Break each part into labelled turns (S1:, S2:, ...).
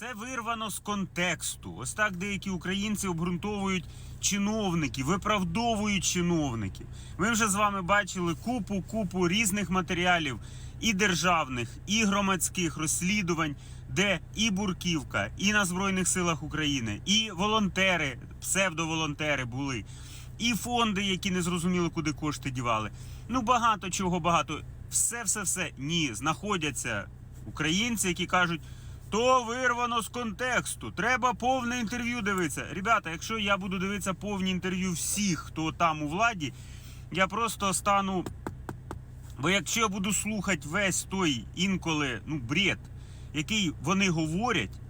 S1: Це вирвано з контексту. Ось так деякі українці обґрунтовують чиновників, виправдовують чиновників. Ми вже з вами бачили купу купу різних матеріалів і державних, і громадських розслідувань, де і бурківка, і на Збройних силах України, і волонтери, псевдоволонтери були, і фонди, які не зрозуміли, куди кошти дівали. Ну багато чого, багато. Все, все, все. Ні, знаходяться українці, які кажуть. То вирвано з контексту. Треба повне інтерв'ю дивитися. Ребята, якщо я буду дивитися повні інтерв'ю всіх, хто там у владі, я просто стану. Бо якщо я буду слухати весь той інколи ну, бред, який вони говорять,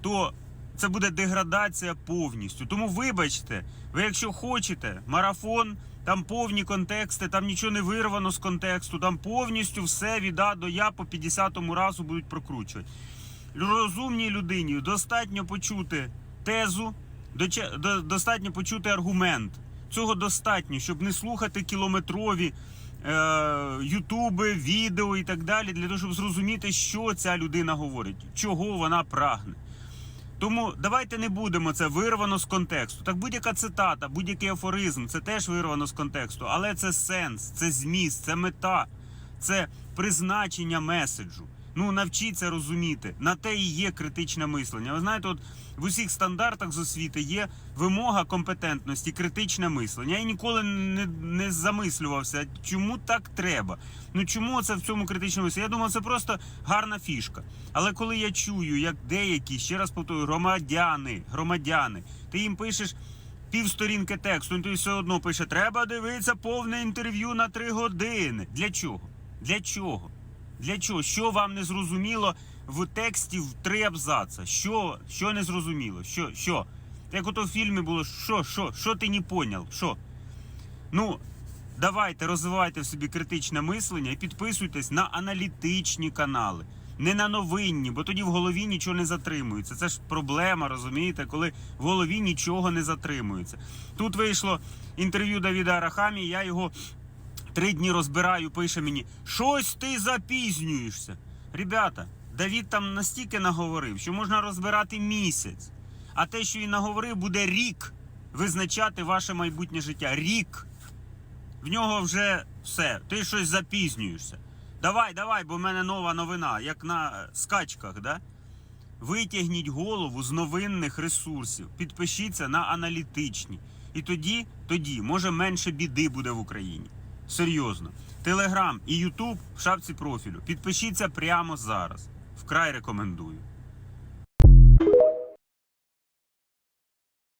S1: то це буде деградація повністю. Тому вибачте, ви якщо хочете, марафон, там повні контексти, там нічого не вирвано з контексту, там повністю все від А до Я по 50-му разу будуть прокручувати. Розумній людині достатньо почути тезу, достатньо почути аргумент. Цього достатньо, щоб не слухати кілометрові е, ютуби, відео і так далі, для того, щоб зрозуміти, що ця людина говорить, чого вона прагне. Тому давайте не будемо це вирвано з контексту. Так будь-яка цитата, будь-який афоризм це теж вирвано з контексту, але це сенс, це зміст, це мета, це призначення меседжу. Ну навчіться розуміти. На те і є критичне мислення. Ви знаєте, от в усіх стандартах з освіти є вимога компетентності, критичне мислення. Я ніколи не, не замислювався, чому так треба. Ну чому це в цьому критичному мисленні? Я думаю, це просто гарна фішка. Але коли я чую, як деякі, ще раз повторюю, громадяни, громадяни, ти їм пишеш. Півсторінки тексту, ти все одно пише, треба дивитися повне інтерв'ю на три години. Для чого? Для чого? Для чого? Що вам не зрозуміло в тексті в три абзаца? Що, що не зрозуміло? Що? Що? Як ото в фільмі було, що, що, що ти не поняв? Що? Ну, давайте розвивайте в собі критичне мислення і підписуйтесь на аналітичні канали. Не на новинні, бо тоді в голові нічого не затримується. Це ж проблема, розумієте, коли в голові нічого не затримується. Тут вийшло інтерв'ю Давіда Арахамі, я його три дні розбираю, пише мені: щось ти запізнюєшся. Ребята, Давід там настільки наговорив, що можна розбирати місяць. А те, що він наговорив, буде рік визначати ваше майбутнє життя. Рік. В нього вже все. Ти щось запізнюєшся. Давай, давай, бо в мене нова новина, як на е, скачках, да? Витягніть голову з новинних ресурсів, підпишіться на аналітичні. І тоді, тоді, може, менше біди буде в Україні серйозно. Телеграм і Ютуб в шапці профілю. Підпишіться прямо зараз. Вкрай рекомендую.